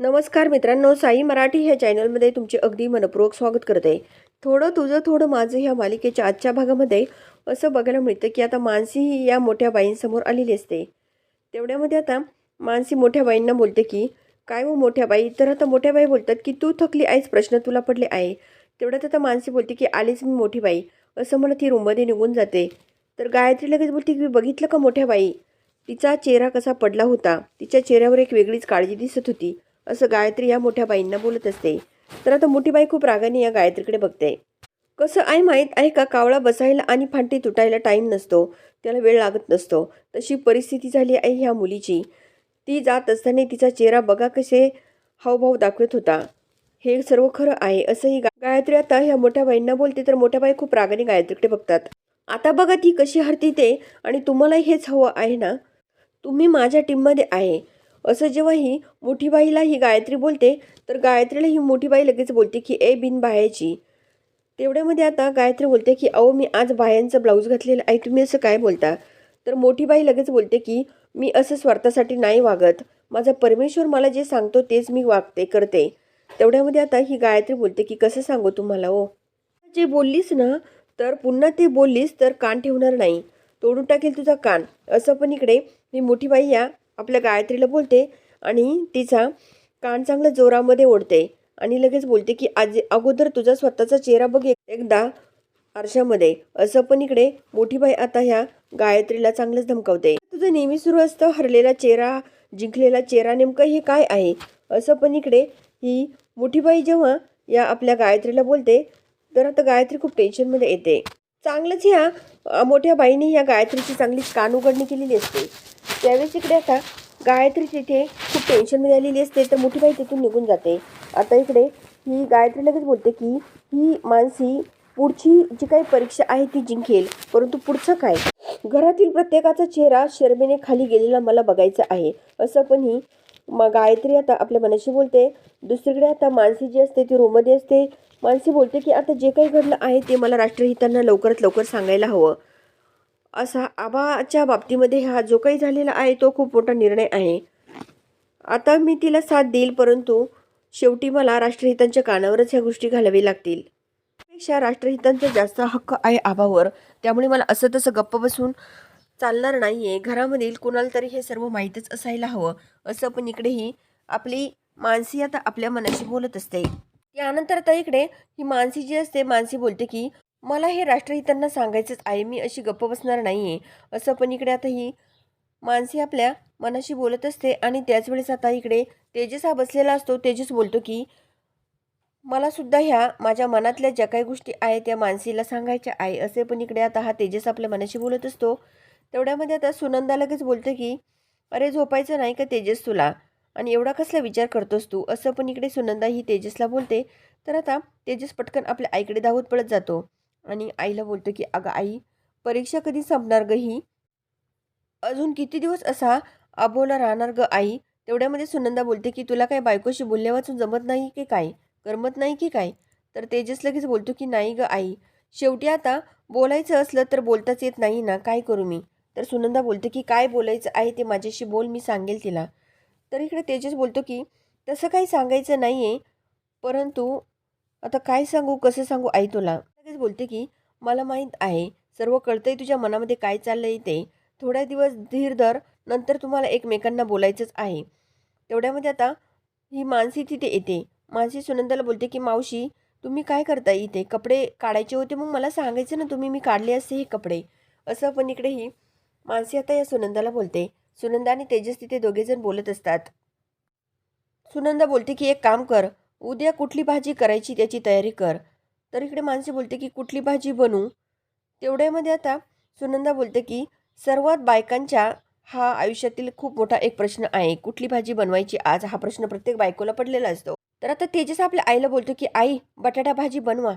नमस्कार मित्रांनो साई मराठी ह्या चॅनलमध्ये तुमचे अगदी मनपूर्वक स्वागत करते. थोडं तुझं थोडं माझं ह्या मालिकेच्या आजच्या भागामध्ये असं बघायला मिळतं की आता मानसी ही या मोठ्या बाईंसमोर आलेली असते. तेवढ्यामध्ये आता मानसी मोठ्या बाईंना बोलते की काय हो मोठ्या बाई? तर आता मोठ्या बाई बोलतात की तू थकली आहेस प्रश्न तुला पडले आहे. तेवढ्यात आता मानसी बोलते की आलीच मी मोठी बाई. असं म्हणत ती रूममध्ये निघून जाते. तर गायत्री लगेच बोलते की बघितलं का मोठ्या बाई? तिचा चेहरा कसा पडला होता. तिच्या चेहऱ्यावर एक वेगळीच काळजी दिसत होती. असं गायत्री ह्या मोठ्या बाईंना बोलत असते. तर आता मोठी बाई खूप रागाने या गायत्रीकडे बघते. कसं आहे माहीत आहे का कावळा बसायला आणि फांटी तुटायला टाईम नसतो त्याला वेळ लागत नसतो. तशी परिस्थिती झाली आहे ह्या मुलीची. ती जात असताना तिचा चेहरा बघा कसे हावभाव दाखवत होता. हे सर्व खरं आहे असंही गायत्री आता ह्या मोठ्या बाईंना बोलते तर मोठ्या बाई खूप रागाने गायत्रीकडे बघतात. आता बघा ती कशी हरती ते आणि तुम्हाला हेच हवं आहे ना? तुम्ही माझ्या टीममध्ये आहे. असं जेव्हा ही मोठी बाईला ही गायत्री बोलते तर गायत्रीला ही मोठी बाई लगेच बोलते की ए बिन बायाची तेवढ्यामध्ये आता गायत्री बोलते की अहो मी आज बायांचं ब्लाऊज घातलेलं आहे तुम्ही असं काय बोलता? तर मोठी बाई लगेच बोलते की मी असं स्वार्थासाठी नाही वागत. माझा परमेश्वर मला जे सांगतो तेच मी वागते करते. तेवढ्यामध्ये आता ही गायत्री बोलते की कसं सांगू तुम्हाला हो? ओ जे बोललीस ना तर पुन्हा ते बोललीस तर कान ठेवणार नाही. तोडून टाकेल तुझा कान. असं पण इकडे मी मोठी बाई या आपल्या गायत्रीला बोलते आणि तिचा कान चांगलं जोरामध्ये ओढते आणि लगेच बोलते की आज अगोदर तुझा स्वतःचा चेहरा बघ एकदा आरशामध्ये. असं पण इकडे मोठी बाई आता ह्या गायत्रीला चांगलंच धमकावते. तुझं नेहमी सुरू असतं हरलेला चेहरा जिंकलेला चेहरा नेमकं हे काय आहे? असं पण इकडे ही मोठी बाई जेव्हा या आपल्या गायत्रीला बोलते तर आता गायत्री खूप टेन्शनमध्ये येते. चांगलंच ह्या मोठ्या बाईने ह्या गायत्रीची चांगली कान उघडणी केलेली असते. त्यावेळेस इकडे आता गायत्री तिथे खूप टेन्शनमध्ये आलेली असते तर मोठी बाई तिथून निघून जाते. आता इकडे ही गायत्री लगेच बोलते की ही मानसी पुढची जी काही परीक्षा आहे ती जिंकेल परंतु पुढचं काय? घरातील प्रत्येकाचा चेहरा शर्मेने खाली गेलेला मला बघायचा आहे. असं पण ही मग गायत्री आता आपल्या मनाशी बोलते. दुसरीकडे आता मानसी जी असते ती रूममध्ये असते. मानसी बोलते की आता जे काही घडलं आहे ते मला राष्ट्रहितांना लवकरात लवकर सांगायला हवं. असा आबाच्या बाबतीमध्ये हा जो काही झालेला आहे तो खूप मोठा निर्णय आहे. आता मी तिला साथ देईल परंतु शेवटी मला राष्ट्रहितांच्या कानावरच ह्या गोष्टी घालावी लागतील. पेक्षा राष्ट्रहितांचा जास्त हक्क आहे आबावर. त्यामुळे मला असं तसं गप्प बसून चालणार नाही आहे घरामधील कोणाला तरी हे सर्व माहीतच असायला हवं. असं पण इकडेही आपली मानसी आता आपल्या मनाशी बोलत असते. यानंतर आता इकडे ही मानसी जी असते मानसी बोलते की मला हे राष्ट्रहितांना सांगायचंच आहे. मी अशी गप्प बसणार नाही आहे असं पण इकडे आता ही मानसी आपल्या मनाशी बोलत असते आणि त्याच वेळेस आता इकडे तेजस हा बसलेला असतो. तेजस बोलतो की मला सुद्धा ह्या माझ्या मनातल्या ज्या काही गोष्टी आहेत त्या मानसीला सांगायच्या आहे. असे पण इकडे आता हा तेजस आपल्या मनाशी बोलत असतो. तेवढ्यामध्ये आता सुनंदा लगेच बोलतो की अरे झोपायचं नाही का तेजस तुला? आणि एवढा कसला विचार करतोस तू? असं पण इकडे सुनंदा ही तेजसला बोलते. तर आता तेजस पटकन आपल्या आईकडे धावत पळत जातो. आणि आईला बोलतो की अगं आई परीक्षा कधी संपणार ग ही? अजून किती दिवस असा अबोला राहणार ग आई? तेवढ्यामध्ये सुनंदा बोलते की तुला काय बायकोशी बोलल्या वाचून जमत नाही की काय? करमत नाही की काय? तर तेजस लगेच बोलतो की नाही ग आई. शेवटी आता बोलायचं असलं तर बोलताच येत नाही ना काय करू मी? तर सुनंदा बोलते की काय बोलायचं आहे ते माझ्याशी बोल मी सांगेल तिला. तर इकडे तेजस बोलतो की तसं काही सांगायचं नाही आहे परंतु आता काय सांगू कसं सांगू आई तुला? लगेच बोलते की मला माहीत आहे सर्व कळतंय तुझ्या मनामध्ये काय चाललंय ते. थोड्या दिवस धीर धर नंतर तुम्हाला एकमेकांना बोलायचंच आहे. तेवढ्यामध्ये आता ही मानसी तिथे येते. मानसी सुनंदाला बोलते की मावशी तुम्ही काय करता इथे? कपडे काढायचे होते मग मला सांगायचं ना तुम्ही मी काढले असते हे कपडे. असं पण इकडे ही मानसी आता या सुनंदाला बोलते. सुनंदा आणि तेजस तिथे दोघेजण बोलत असतात. सुनंदा बोलते की एक काम कर उद्या कुठली भाजी करायची त्याची तयारी कर. तर इकडे मानसी बोलते की कुठली भाजी बनवू तेवढ्यामध्ये आता सुनंदा बोलते की सर्वात बायकांच्या हा आयुष्यातील खूप मोठा एक प्रश्न आहे. कुठली भाजी बनवायची आज? हा प्रश्न प्रत्येक बायकोला पडलेला असतो. तर आता तेजस आपल्या आईला बोलतो की आई बटाटा भाजी बनवा.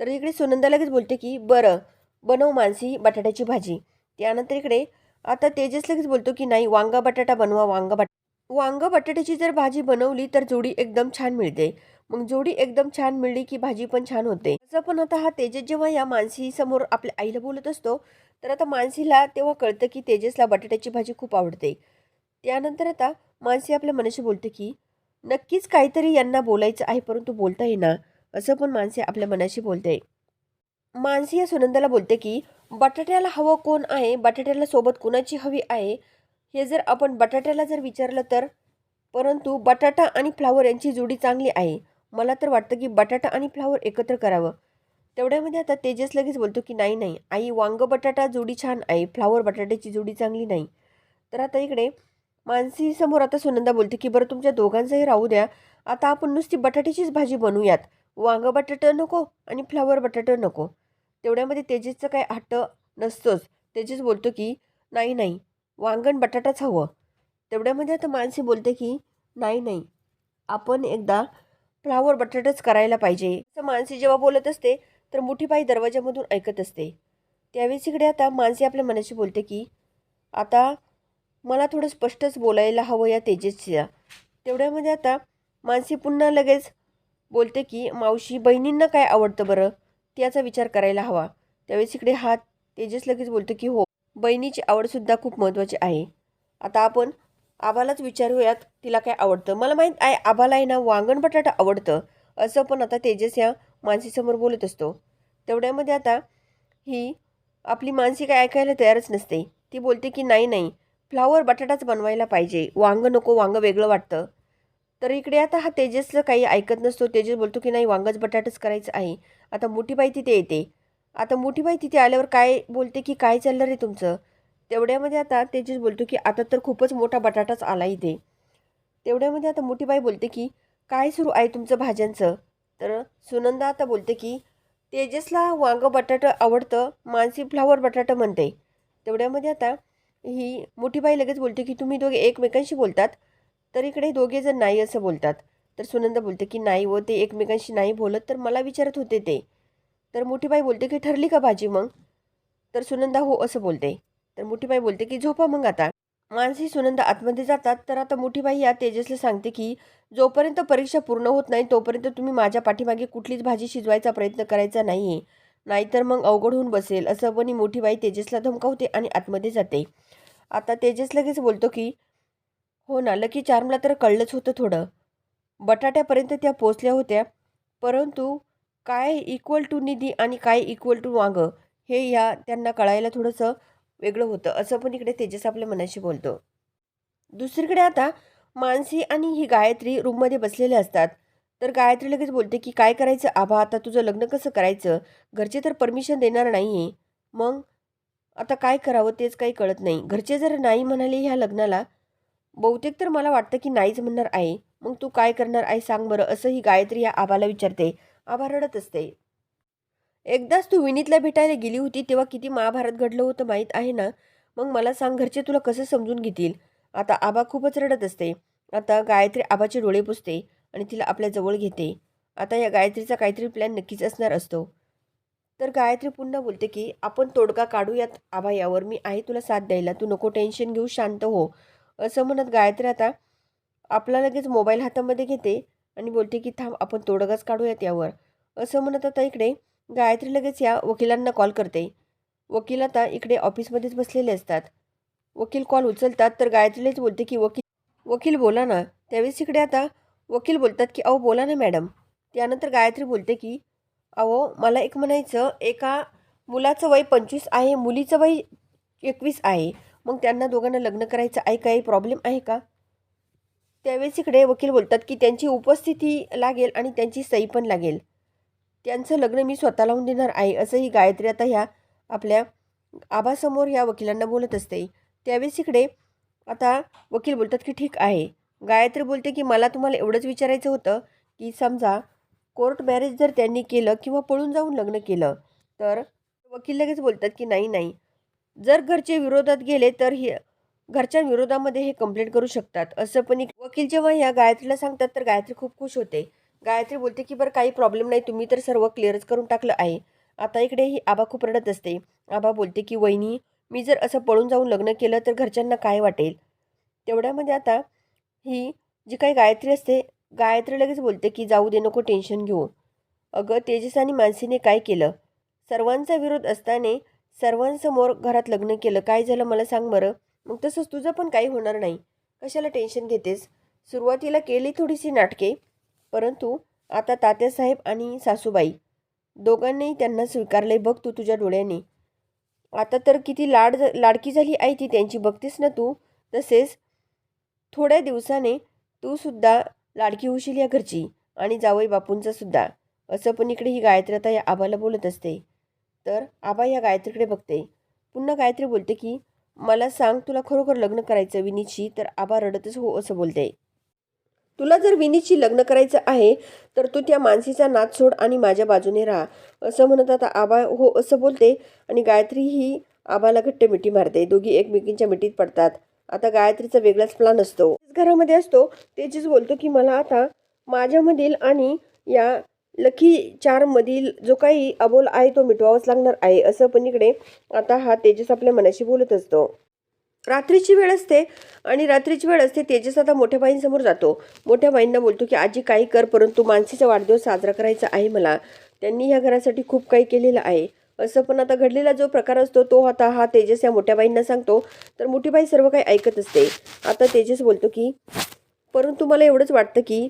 तर इकडे सुनंदा लगेच बोलते की बरं बनव मानसी बटाट्याची भाजी. त्यानंतर इकडे आता तेजस लगेच बोलतो की नाही वांगा बटाटा बनवा वांगा बट वांग बटाट्याची जर भाजी बनवली तर जोडी एकदम छान मिळते. मग जोडी एकदम छान मिळली की भाजी पण छान होते. असं पण आता हा तेजस जेव्हा या मानसी समोर आपल्या आईला बोलत असतो तर आता मानसीला तेव्हा कळतं की तेजसला बटाट्याची भाजी खूप आवडते. त्यानंतर आता मानसी आपल्या मनाशी बोलते की नक्कीच काहीतरी यांना बोलायचं आहे परंतु बोलता येईना. असं पण मानसी आपल्या मनाशी बोलते. मानसी या सुनंदाला बोलते की बटाट्याला हवं कोण आहे? बटाट्याला सोबत कोणाची हवी आहे? हे जर आपण बटाट्याला जर विचारलं तर? परंतु बटाटा आणि फ्लावर यांची जोडी चांगली आहे. मला तर वाटतं की बटाटा आणि फ्लावर एकत्र करावं. तेवढ्यामध्ये आता तेजस लगेच बोलतो की नाही नाही. आई वांग बटाटा जोडी छान आहे. फ्लावर बटाट्याची जोडी चांगली नाही. तर आता इकडे मानसी समोर आता सुनंदा बोलते की बरं तुमच्या दोघांचंही राहू द्या. आता आपण नुसती बटाट्याचीच भाजी बनवूयात. वांग बटाटं नको आणि फ्लावर बटाटं नको. तेवढ्यामध्ये तेजसचं काय हट्ट नसतोच. तेजस बोलतो की नाही नाही. वांगण बटाटाच हवं. तेवढ्यामध्ये आता मानसी बोलते की नाही नाही. आपण एकदा फ्लावर बटाटाच करायला पाहिजे. असं मानसी जेव्हा बोलत असते तर मोठीबाई दरवाजामधून ऐकत असते. त्यावेळेस इकडे आता मानसी आपल्या मनाशी बोलते की आता मला थोडं स्पष्टच बोलायला हवं या तेजसच्या तेवढ्यामध्ये आता मानसी पुन्हा लगेच बोलते की मावशी बहिणींना काय आवडतं बरं? त्याचा विचार करायला हवा. त्यावेळेस इकडे हा तेजस लगेच बोलतो की हो बहिणीची आवडसुद्धा खूप महत्त्वाची आहे. आता आपण आबालाच विचारूयात तिला काय आवडतं? मला माहीत आहे आबाला आहे ना वांगण बटाटा आवडतं. असं पण आता तेजस या मानसीसमोर बोलत असतो. तेवढ्यामध्ये आता ही आपली मानसी काय ऐकायला तयारच नसते. ती बोलते की नाही नाही फ्लावर बटाटाच बनवायला पाहिजे. वांग नको वांग वेगळं वाटतं. तर इकडे आता हा तेजसचं काही ऐकत नसतो. तेजस बोलतो की नाही वांगच बटाटाच करायचं आहे. आता मोठीबाई तिथे येते. आता मोठीबाई तिथे आल्यावर काय बोलते की काय चाललं रे तुमचं? तेवढ्यामध्ये आता तेजस बोलतो की आता तर खूपच मोठा बटाटाच आला इथे. तेवढ्यामध्ये आता मोठीबाई बोलते की काय सुरू आहे तुमचं भाज्यांचं? तर सुनंदा आता बोलते की तेजसला वांगं बटाटं आवडतं मानसी फ्लावर बटाटं म्हणते. तेवढ्यामध्ये आता ही मोठीबाई लगेच बोलते की तुम्ही दोघे एकमेकांशी बोलतात तर इकडे दोघे जण नाही असं बोलतात. तर सुनंदा बोलते की नाही व ते एकमेकांशी नाही बोलत तर मला विचारत होते ते. तर मोठीबाई बोलते की ठरली का भाजी मग? तर सुनंदा हो असं बोलते. तर मोठीबाई बोलते की झोपा मग आता. मानसी सुनंदा आतमध्ये जातात. तर आता मोठीबाई या तेजसला सांगते की जोपर्यंत परीक्षा पूर्ण होत नाही तोपर्यंत तुम्ही माझ्या पाठीमागे कुठलीच भाजी शिजवायचा प्रयत्न करायचा नाही आहे नाहीतर मग अवघड होऊन बसेल. असं पण मोठीबाई तेजसला धमकावते आणि आतमध्ये जाते. आता तेजस लगेच बोलतो की हो ना लकी चार्मला तर कळलंच होतं थोडं. बटाट्यापर्यंत त्या पोचल्या होत्या. परंतु काय इक्वल टू निधी आणि काय इक्वल टू वांग? हे या त्यांना कळायला थोडंसं वेगळं होतं. असं पण इकडे तेजस आपल्या मनाशी बोलतो. दुसरीकडे आता मानसी आणि ही गायत्री रूममध्ये बसलेले असतात. तर गायत्री लगेच बोलते की काय करायचं? आभा आता तुझं लग्न कसं करायचं? घरचे तर परमिशन देणार नाही आहे मग आता काय करावं तेच काही कळत नाही. घरचे जर नाही म्हणाले ह्या लग्नाला बहुतेक तर मला वाटतं की नाहीच म्हणणार आहे. मग तू काय करणार आहे सांग बरं असं ही गायत्री या आबाला विचारते. आभा रडत असते. एकदाच तू विनीतला भेटायला गेली होती तेव्हा किती महाभारत घडलं होतं माहीत आहे ना? मग मला सांग घरचे तुला कसं समजून घेतील? आता आबा खूपच रडत असते. आता गायत्री आबाचे डोळे पुसते आणि तिला आपल्या जवळ घेते. आता या गायत्रीचा काहीतरी प्लॅन नक्कीच असणार असतो. तर गायत्री पुन्हा बोलते की आपण तोडगा काढूयात आबा यावर. मी आहे तुला साथ द्यायला. तू नको टेन्शन घेऊ शांत हो. असं म्हणत गायत्री आता आपला लगेच मोबाईल हातामध्ये घेते आणि बोलते की थांब आपण तोडगाच काढूयात यावर. असं म्हणत आता इकडे गायत्री लगेच या वकिलांना कॉल करते. वकील आता इकडे ऑफिसमध्येच बसलेले असतात. वकील कॉल उचलतात तर गायत्रीलाच बोलते की वकील वकील बोला ना. त्यावेळेस इकडे आता वकील बोलतात की अहो बोला ना मॅडम. त्यानंतर गायत्री बोलते की अहो मला एक म्हणायचं एका मुलाचं वय पंचवीस आहे मुलीचं वय एकवीस आहे. मग त्यांना दोघांना लग्न करायचं आहे काही प्रॉब्लेम आहे का? त्यावेळेस इकडे वकील बोलतात की त्यांची उपस्थिती लागेल आणि त्यांची सही पण लागेल. त्यांचं लग्न मी स्वतः लावून देणार आहे असंही गायत्री आता ह्या आपल्या आबासमोर ह्या वकिलांना बोलत असते. त्यावेळेस इकडे आता वकील बोलतात की ठीक आहे. गायत्री बोलते की मला तुम्हाला एवढंच विचारायचं होतं की समजा कोर्ट मॅरेज जर त्यांनी केलं किंवा पळून जाऊन लग्न केलं तर वकील लगेच बोलतात की नाही नाही. जर घरचे विरोधात गेले तर हे घरच्या विरोधामध्ये हे कंप्लेंट करू शकतात. असं पण एक वकील जेव्हा ह्या गायत्रीला सांगतात तर गायत्री खूप खुश होते. गायत्री बोलते की बरं काही प्रॉब्लेम नाही. तुम्ही तर सर्व क्लिअरच करून टाकलं आहे. आता इकडे ही आबा खूप रडत असते. आबा बोलते की वहिनी मी जर असं पळून जाऊन लग्न केलं तर घरच्यांना काय वाटेल? तेवढ्यामध्ये आता ही जी काही गायत्री असते गायत्री लगेच बोलते की जाऊ दे नको टेन्शन घेऊ. अगं तेजस आणि मानसीने काय केलं? सर्वांचा विरोध असताना सर्वांसमोर घरात लग्न केलं. काय झालं मला सांग बरं. मग तसंच तुझं पण काही होणार नाही. कशाला टेन्शन घेतेस? सुरुवातीला केली थोडीशी नाटके. परंतु आता तात्यासाहेब आणि सासूबाई दोघांनीही त्यांना स्वीकारले. बघ तू तुझ्या डोळ्यांनी. आता तर किती लाड लाडकी झाली आई ती. त्यांची बघतीस ना तू? तसेच थोड्या दिवसाने तू सुद्धा लाडकी होशील या घरची आणि जावई बापूंचा सुद्धा. असं पण इकडे ही गायत्री आता या आबाला बोलत असते. तर आबा या गायत्रीकडे बघते. पुन्हा गायत्री बोलते की मला सांग तुला खरोखर लग्न करायचं विनीची तर आबा रडतच हो असं बोलते. तुला जर विनीशी लग्न करायचं आहे तर तू त्या मानसीचा नाद सोड आणि माझ्या बाजूने राहा. असं म्हणत आता आबा हो असं बोलते आणि गायत्री ही आबाला घट्ट मिठी मारते. दोघी एकमेकींच्या मिठीत पडतात. आता गायत्रीचा वेगळाच प्लान असतो. घरामध्ये असतो. तेजीच बोलतो की मला आता माझ्यामधील आणि या लकी चारमधील जो काही अबोल आहे तो मिटवावाच लागणार आहे. असं पण इकडे आता हा तेजस आपल्या मनाशी बोलत असतो. रात्रीची वेळ असते आणि रात्रीची वेळ असते तेजस आता मोठ्या बाईंसमोर जातो. मोठ्या बाईंना बोलतो की आजी काही कर परंतु मानसीचा वाढदिवस साजरा करायचा आहे मला. त्यांनी ह्या घरासाठी खूप काही केलेलं आहे. असं पण आता घडलेला जो प्रकार असतो तो आता हा तेजस या मोठ्या बाईंना सांगतो. तर मोठी बाई सर्व काही ऐकत असते. आता तेजस बोलतो की परंतु मला एवढंच वाटतं की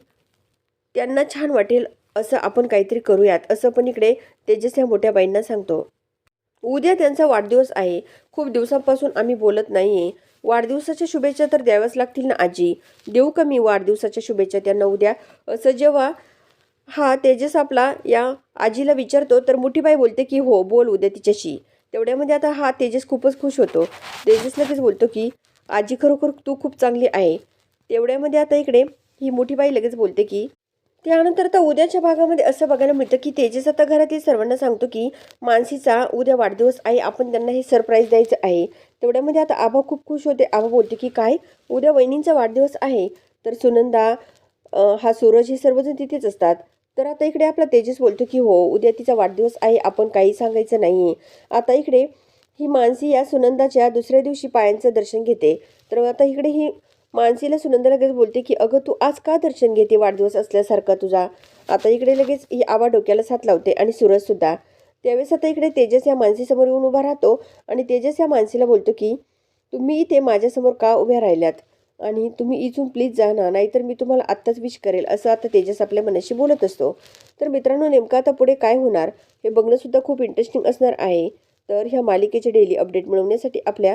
त्यांना छान वाटेल असं आपण काहीतरी करूयात. असं पण इकडे तेजस या मोठ्या बाईंना सांगतो. उद्या त्यांचा वाढदिवस आहे. खूप दिवसांपासून आम्ही बोलत नाही आहे वाढदिवसाच्या शुभेच्छा तर द्याव्याच लागतील ना आजी? देऊ का मी वाढदिवसाच्या शुभेच्छा त्यांना उद्या? असं जेव्हा हा तेजस आपला या आजीला विचारतो तर मुठीबाई बोलते की हो बोल उद्या तिच्याशी. तेवढ्यामध्ये आता हा तेजस खूपच खुश होतो. तेजस लगेच बोलतो की आजी खरोखर तू खूप चांगली आहे. तेवढ्यामध्ये आता इकडे ही मोठीबाई लगेच बोलते की त्यानंतर आता उद्याच्या भागामध्ये असं बघायला मिळतं की तेजस आता घरातील सर्वांना सांगतो की मानसीचा उद्या वाढदिवस आहे आपण त्यांना हे सरप्राईज द्यायचं आहे. तेवढ्यामध्ये आता आबा खूप खुश होते. आबा बोलते की काय? उद्या वहिनींचा वाढदिवस आहे. तर सुनंदा हा सूरज हे सर्वजण तिथेच असतात. तर आता इकडे आपला तेजस बोलतो की हो उद्या तिचा वाढदिवस आहे आपण काही सांगायचं नाही. आता इकडे ही मानसी या सुनंदाच्या दुसऱ्या दिवशी पायांचं दर्शन घेते. तर आता इकडे ही मानसीला सुनंदा लगेच बोलते की अगं तू आज का दर्शन घेते वाढदिवस असल्यासारखा तुझा? आता इकडे लगेच ही आवा डोक्याला साथ लावते आणि सूरजसुद्धा त्यावेळेस आता इकडे तेजस या मानसीसमोर येऊन उभा राहतो आणि तेजस या मानसीला बोलतो की तुम्ही इथे माझ्यासमोर का उभ्या राहिल्यात? आणि तुम्ही इथून प्लीज जा ना नाहीतर मी तुम्हाला आत्ताच विश करेल असं आता तेजस आपल्या मनाशी बोलत असतो. तर मित्रांनो नेमकं आता पुढे काय होणार हे बघणंसुद्धा खूप इंटरेस्टिंग असणार आहे. तर ह्या मालिकेचे डेली अपडेट मिळवण्यासाठी आपल्या